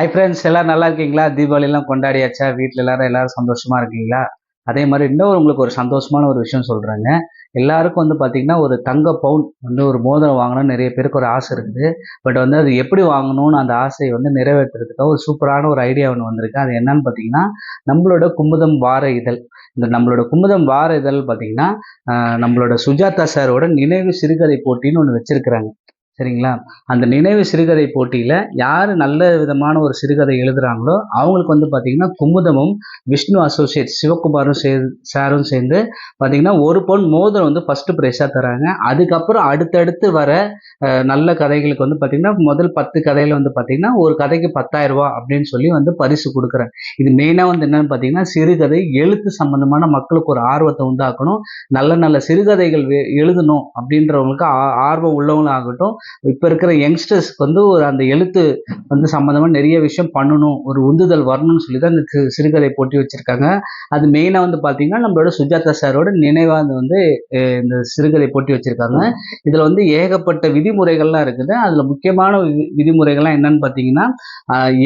Hi friends எல்லாம் நல்லா இருக்கீங்களா? தீபாவளிலாம் கொண்டாடியாச்சா? வீட்டில் எல்லாரும் எல்லாரும் சந்தோஷமா இருக்கீங்களா? அதே மாதிரி இன்னொரு உங்களுக்கு ஒரு சந்தோஷமான ஒரு விஷயம் சொல்கிறேங்க எல்லாருக்கும் வந்து பார்த்தீங்கன்னா ஒரு தங்க பவுன் வந்து ஒரு மோதிரம் வாங்கணும்னு நிறைய பேருக்கு ஒரு ஆசை இருக்குது. பட் வந்து அது எப்படி வாங்கணும்னு அந்த ஆசையை வந்து நிறைவேற்றுறதுக்காக ஒரு சூப்பரான ஒரு ஐடியா ஒன்று வந்திருக்கு. அது என்னன்னு பார்த்தீங்கன்னா நம்மளோட குமுதம் வார இதழ். இந்த நம்மளோட குமுதம் வார இதழ் பார்த்தீங்கன்னா நம்மளோட சுஜாதா சாரோட நினைவு சிறுகதை போட்டின்னு ஒன்று வச்சிருக்கிறாங்க. சரிங்களா? அந்த நினைவு சிறுகதை போட்டியில் யார் நல்ல விதமான ஒரு சிறுகதை எழுதுகிறாங்களோ அவங்களுக்கு வந்து பார்த்திங்கன்னா குமுதமும் விஷ்ணு அசோசியேட் சிவகுமாரும் சே சாரும் சேர்ந்து பார்த்தீங்கன்னா ஒரு பொன் மோதிரம் வந்து ஃபஸ்ட்டு ப்ரைஸாக தராங்க. அதுக்கப்புறம் அடுத்தடுத்து வர நல்ல கதைகளுக்கு வந்து பார்த்திங்கன்னா முதல் பத்து கதையில் வந்து பார்த்திங்கன்னா ஒரு கதைக்கு பத்தாயிரம் அப்படின்னு சொல்லி வந்து பரிசு கொடுக்குறாங்க. இது மெயினாக வந்து என்னென்னு பார்த்தீங்கன்னா சிறுகதை எழுத்து சம்மந்தமான மக்களுக்கு ஒரு ஆர்வத்தை உண்டாக்கணும். நல்ல நல்ல சிறுகதைகள் எழுதணும் அப்படின்றவங்களுக்கு ஆ- ஆர்வம் உள்ளவங்களாகட்டும் இப்போ இருக்கிற யங்ஸ்டர்ஸ்க்கு வந்து ஒரு அந்த எழுத்து வந்து சம்மந்தமாக நிறைய விஷயம் பண்ணணும் ஒரு உந்துதல் வரணும்னு சொல்லி தான் இந்த சிறுகதை போட்டி வச்சுருக்காங்க. அது மெயினாக வந்து பார்த்தீங்கன்னா நம்மளோட சுஜாதா சாரோட நினைவாக வந்து இந்த சிறுகதை போட்டி வச்சுருக்காங்க. இதில் வந்து ஏகப்பட்ட விதிமுறைகள்லாம் இருக்குது. அதில் முக்கியமான வி- விதிமுறைகள்லாம் என்னன்னு பார்த்தீங்கன்னா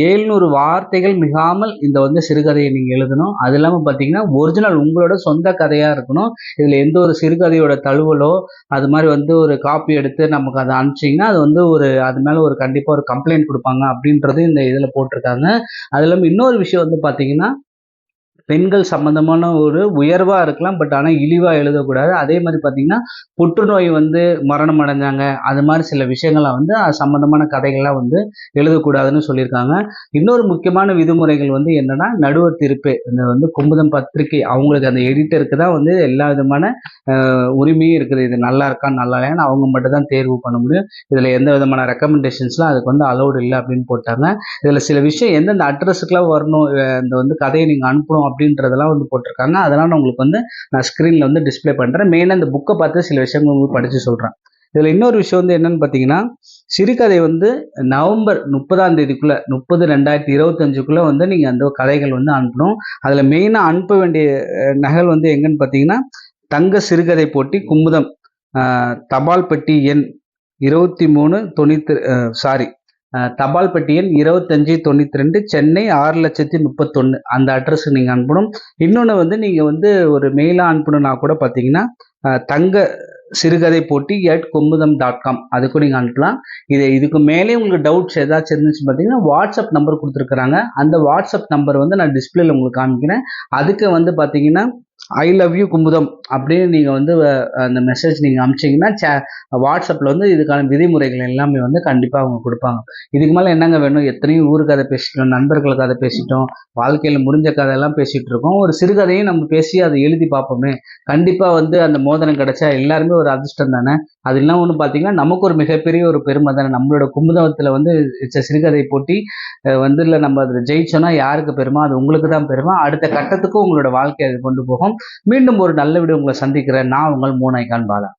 ஏழ்நூறு வார்த்தைகள் மிகாமல் இந்த வந்து சிறுகதையை நீங்கள் எழுதணும். அது இல்லாமல் பார்த்தீங்கன்னா ஒரிஜினல் உங்களோட சொந்த கதையாக இருக்கணும். இதில் எந்த ஒரு சிறுகதையோட தழுவலோ அது மாதிரி வந்து ஒரு காப்பி எடுத்து நமக்கு அதை அனுப்பிச்சிங்கன்னா அது வந்து ஒரு அது மேலே ஒரு கண்டிப்பாக ஒரு கம்ப்ளைண்ட் கொடுப்பாங்க அப்படின்றது இந்த இதில் போட்டிருக்காங்க. அது இல்லாமல் இன்னொரு விஷயம் வந்து பார்த்தீங்கன்னா பெண்கள் சம்பந்தமான ஒரு உயர்வாக இருக்கலாம் பட் ஆனால் இழிவாக எழுதக்கூடாது. அதே மாதிரி பார்த்தீங்கன்னா புற்றுநோய் வந்து மரணம் அடைஞ்சாங்க. அது மாதிரி சில விஷயங்கள்லாம் வந்து அது சம்மந்தமான கதைகள்லாம் வந்து எழுதக்கூடாதுன்னு சொல்லியிருக்காங்க. இன்னொரு முக்கியமான விதிமுறைகள் வந்து என்னென்னா நடுவர் திருப்பு இந்த வந்து கும்புதம் பத்திரிகை அவங்களுக்கு அந்த எடிட்டருக்கு தான் வந்து எல்லா விதமான உரிமையும் இருக்குது. இது நல்லா இருக்கா நல்லா இல்லையான்னு அவங்க மட்டும் தான் தேர்வு பண்ண முடியும். இதில் எந்த விதமான ரெக்கமெண்டேஷன்ஸ்லாம் அதுக்கு வந்து அலௌடு இல்லை அப்படின்னு போட்டாங்க. இதில் சில விஷயம் எந்தெந்த அட்ரஸுக்குலாம் வரணும் இந்த வந்து கதையை நீங்கள் அனுப்பணும் அப்படின்றதெல்லாம் வந்து போட்டிருக்காங்க. அதெல்லாம் நான் உங்களுக்கு வந்து நான் ஸ்க்ரீனில் வந்து டிஸ்ப்ளே பண்ணுறேன் மெயினாக இந்த புக்கை பார்த்து சில விஷயங்கள் உங்களுக்கு படித்து சொல்கிறேன் இதில் இன்னொரு விஷயம் வந்து என்னன்னு பார்த்தீங்கன்னா சிறுகதை வந்து நவம்பர் முப்பதாம் தேதிக்குள்ளே முப்பது ரெண்டாயிரத்தி இருபத்தஞ்சுக்குள்ளே வந்து நீங்கள் அந்த கதைகள் வந்து அனுப்பணும். அதில் மெயினாக அனுப்ப வேண்டிய நகல் வந்து எங்கன்னு பார்த்தீங்கன்னா தங்க சிறுகதை போட்டி குமுதம் தபால் பெட்டி எண் இருபத்தி மூணு தொண்ணூற்றி சாரி தபால் பெட்டி இருபத்தஞ்சி தொண்ணூற்றி ரெண்டு சென்னை ஆறு லட்சத்தி முப்பத்தொன்று அந்த அட்ரஸ் நீங்கள் அனுப்பணும். இன்னொன்று வந்து நீங்கள் வந்து ஒரு மெயிலாக அனுப்பணும்னா கூட பார்த்தீங்கன்னா தங்க சிறுகதை போட்டி எட் கொம்புதம் டாட் காம் அதுக்கும் நீங்கள் அனுப்பலாம். இது இதுக்கு மேலே உங்களுக்கு டவுட்ஸ் ஏதாச்சும் இருந்துச்சு பார்த்தீங்கன்னா வாட்ஸ்அப் நம்பர் கொடுத்துருக்குறாங்க. அந்த வாட்ஸ்அப் நம்பர் வந்து நான் டிஸ்பிளேல உங்களுக்கு காமிக்கிறேன். அதுக்கு வந்து பார்த்தீங்கன்னா ஐ லவ் யூ குமுதம் அப்படின்னு நீங்கள் வந்து அந்த மெசேஜ் நீங்கள் அமிச்சிங்கன்னா சே வாட்ஸ்அப்பில் வந்து இதுக்கான விதிமுறைகள் எல்லாமே வந்து கண்டிப்பாக அவங்க கொடுப்பாங்க. இதுக்கு மேலே என்னங்க வேணும்? எத்தனையும் ஊரு கதை பேசிட்டோம் நண்பர்கள் கதை பேசிட்டோம் வாழ்க்கையில் முடிஞ்ச கதையெல்லாம் பேசிகிட்டு இருக்கோம். ஒரு சிறுகதையும் நம்ம பேசி அதை எழுதி பார்ப்போமே. கண்டிப்பாக வந்து அந்த மோதனம் கிடைச்சா எல்லாருமே ஒரு அதிர்ஷ்டம் தானே? அது இல்லாமல் ஒன்று பார்த்தீங்கன்னா நமக்கு ஒரு மிகப்பெரிய ஒரு பெருமை தானே? நம்மளோட குமுதத்தில் வந்து சிறுகதை போட்டி வந்து இல்லை நம்ம அதில் ஜெயிச்சோன்னா யாருக்கு பெருமை? அது உங்களுக்கு தான் பெருமை. அடுத்த கட்டத்துக்கும் உங்களோட வாழ்க்கையை அது கொண்டு போகும். மீண்டும் ஒரு நல்ல வீடியோ உங்களை சந்திக்கிறேன். நான் உங்கள் மூனைக்கான் பாலா.